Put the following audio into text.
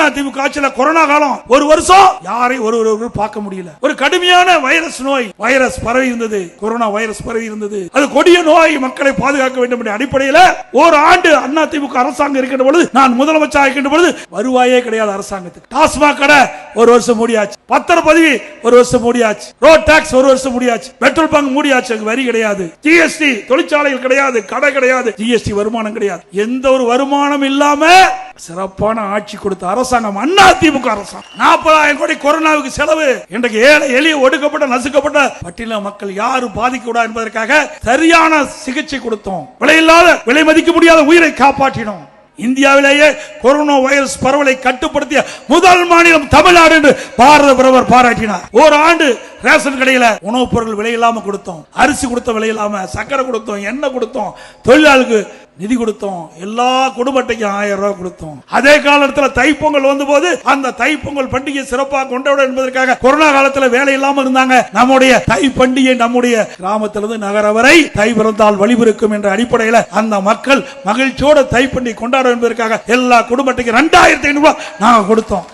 அண்ணா திமுக ஆட்சியில கொரோனா காலம். ஒரு வருஷம் யாரையும் ஒரு ஒரு பார்க்க முடியல. ஒரு கடுமையான வைரஸ் நோய் வைரஸ் பரவி இருந்தது. கொரோனா வைரஸ் பரவி இருந்தது. அது கொடிய நோய் மக்களை பாதுகாக்க வேண்டும் என்ற அடிப்படையில் ஒரு ஆண்டு அண்ணா திமுக அரசாங்கம் இருக்கின்ற பொழுது நான் முதலமைச்சர் இருக்கின்ற பொழுது வருவாயே கிடையாது அரசாங்கத்துக்கு. டாஸ்மாக் கடை ஒரு வருஷம் மூடியாச்சு. பத்திரப்பதிவு ஒரு வருஷம் மூடியாச்சு. ரோட் டாக்ஸ் ஒரு வருஷம் மூடியாச்சு. Petrol bunk மூடியாச்சு. அங்க வரி கிடையாது. ஜிஎஸ்டி தொழிற்சாலைகள் கிடையாது. கடை கிடையாது. ஜிஎஸ்டி வருமானம் கிடையாது. எந்த ஒரு வருமானம் இல்லாம சிறப்பான ஆட்சி கொடுத்த அரசாங்கம் அண்ணா திமுக அரசாங்கம். நாற்பதாயிரம் கோடி கொரோனாவுக்கு செலவு. இன்றைக்கு ஏழை எளிய ஒடுக்கப்பட்ட நசுக்கப்பட்ட பட்டியல மக்கள் யாரும் பாதிக்க கூடாது என்பதற்காக சரியான சிகிச்சை கொடுத்தோம். விலையில்லாத விலை மதிக்க முடியாத உயிரை காப்பாற்றினோம். இந்தியாவிலேயே கொரோனா வைரஸ் பரவலை கட்டுப்படுத்திய முதல் மாநிலம் தமிழ்நாடு என்று பாரத பிரதமர் பாராட்டினார். ஒரு ஆண்டு ரேஷன் கடையில உணவுப் பொருள் விலை இல்லாம கொடுத்தோம். அரிசி கொடுத்த விலை இல்லாம சக்கரை கொடுத்தோம் எண்ணெய் கொடுத்தோம் தொழிலாளுக்கு நிதி கொடுத்தோம் எல்லா குடும்ப ஆயிரம் ரூபாய் கொடுத்தோம். அதே காலத்துல தைப்பொங்கல் வந்த போது அந்த தைப்பொங்கல் பண்டிகை சிறப்பாக கொண்டாட என்பதற்காக கொரோனா காலத்துல வேலை இல்லாம இருந்தாங்க. நம்முடைய தை பண்டிகை நம்முடைய கிராமத்திலிருந்து நகர வரை தை பிறந்தால் வழிபிருக்கும் என்ற அடிப்படையில் அந்த மக்கள் மகிழ்ச்சியோட தை பண்டிகை கொண்டாட என்பதற்காக எல்லா குடும்பத்துக்கு ரெண்டாயிரத்தி ஐநூறு ரூபாய் நாங்க கொடுத்தோம்.